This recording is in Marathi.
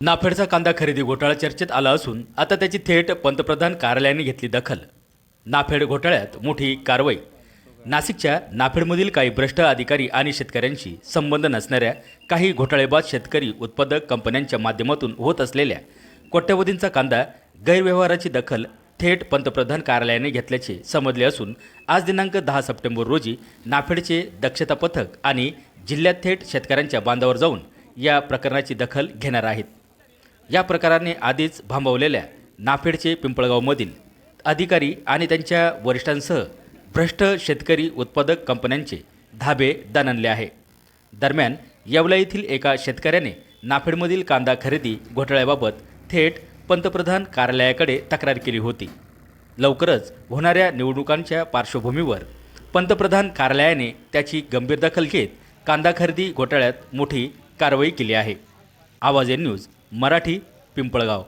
नाफेडचा कांदा खरेदी घोटाळा चर्चेत आला असून आता त्याची थेट पंतप्रधान कार्यालयाने घेतली दखल. नाफेड घोटाळ्यात मोठी कारवाई. नाशिकच्या नाफेडमधील काही भ्रष्ट अधिकारी आणि शेतकऱ्यांशी संबंध नसणाऱ्या काही घोटाळेबाज शेतकरी उत्पादक कंपन्यांच्या माध्यमातून होत असलेल्या कोट्यवधींचा कांदा गैरव्यवहाराची दखल थेट पंतप्रधान कार्यालयाने घेतल्याचे समजले असून आज दिनांक दहा सप्टेंबर रोजी नाफेडचे दक्षता पथक आणि जिल्ह्यात थेट शेतकऱ्यांच्या बांधावर जाऊन या प्रकरणाची दखल घेणार आहेत. या प्रकाराने आधीच भांबवलेल्या नाफेडचे पिंपळगावमधील अधिकारी आणि त्यांच्या वरिष्ठांसह भ्रष्ट शेतकरी उत्पादक कंपन्यांचे धाबे दणनले आहे. दरम्यान येवला येथील एका शेतकऱ्याने नाफेडमधील कांदा खरेदी घोटाळ्याबाबत थेट पंतप्रधान कार्यालयाकडे तक्रार केली होती. लवकरच होणाऱ्या निवडणुकांच्या पार्श्वभूमीवर पंतप्रधान कार्यालयाने त्याची गंभीर दखल घेत कांदा खरेदी घोटाळ्यात मोठी कारवाई केली आहे. आवाज एन न्यूज मराठी पिंपळगाव.